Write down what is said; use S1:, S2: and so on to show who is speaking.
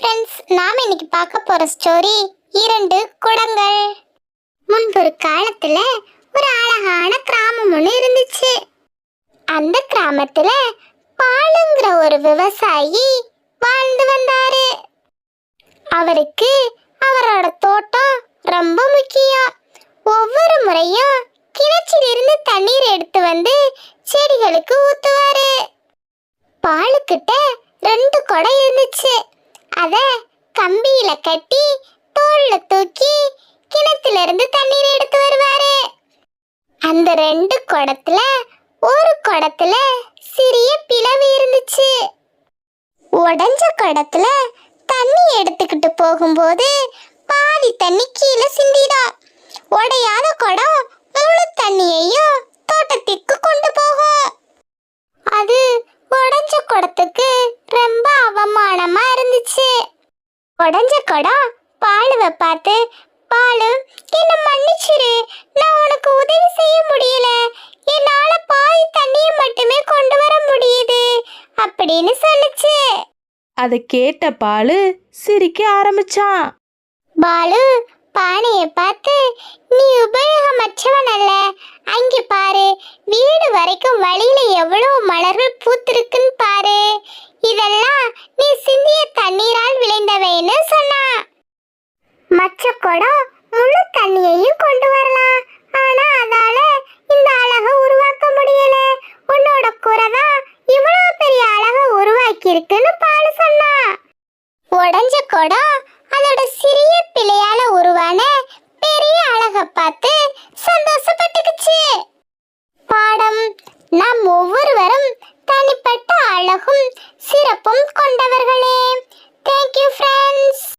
S1: Friends நாம இன்னைக்கு பார்க்க போற ஸ்டோரி இரண்டு குடங்கள். முன்பொரு காலத்துல ஒரு அழகான கிராமம் ஒன்று இருந்துச்சு. அந்த கிராமத்துல பாலுங்கிற ஒரு விவசாயி வாழ்ந்து வந்தாரு. அவருக்கு அவரோட தோட்டம் ரொம்ப முக்கியம். ஒவ்வொரு முறையும் கிணற்றிலிருந்து தண்ணீர் எடுத்து வந்து செடிகளுக்கு ஊத்துவாரு. பாலுக்கிட்ட ரெண்டு குடம் இருந்துச்சு. அத கம்பியில கட்டி தோல்ல தூக்கி கிணத்துல இருந்து தண்ணீர் எடுத்து வருவாரு. அந்த ரெண்டு குடத்துல ஒரு குடத்துல சிறிய பிளவு இருந்துச்சு. உடஞ்ச குடத்துல தண்ணி எடுத்துக்கிட்டு போகும்போது பாதி தண்ணி கீழே சிந்திடும் உடையாத குடம் முழு தண்ணியையும் தோட்டத்திற்கு கொண்டு போகும். அது உடஞ்ச குடத்துக்கு ரொம்ப அவமானமா இருந்துச்சு உடைஞ்ச குடம் பாலுவை பார்த்து பாலு என்ன மன்னிச்சிரு நான் உனக்கு உதவி செய்ய முடியல. என்னால பாதி தண்ணியை மட்டுமே கொண்டு வர முடியுது அப்படின்னு சொல்லுச்சு.
S2: அதை கேட்ட பாலு சிரிக்க ஆரம்பிச்சான்.
S1: பாலு பானையை பார்த்து நீ உபயோகமற்றவன் அல்ல. அங்கே பாரு வீடு வரைக்கும் வழியில எவ்வளவு மலர்கள் பூத்திருக்குன்னு மற்ற குடம் முழு தண்ணியையும் கொண்டு வரலாம். ஆனா அதால இந்த அழகை உருவாக்க முடியல. உன்னோட குறை தான் இவ்வளவு பெரிய அழகை உருவாக்கி இருக்குன்னு பாலு சொன்னா. உடஞ்ச குடம் அதோட சிறிய பிள்ளையால உருவான பெரிய அழகை பார்த்து சந்தோஷப்பட்டுக்குச்சு. பாடம். நாம் ஒவ்வொருவரும் தனிப்பட்ட அழகும் சிறப்பும் கொண்டவர்களே. Thank you friends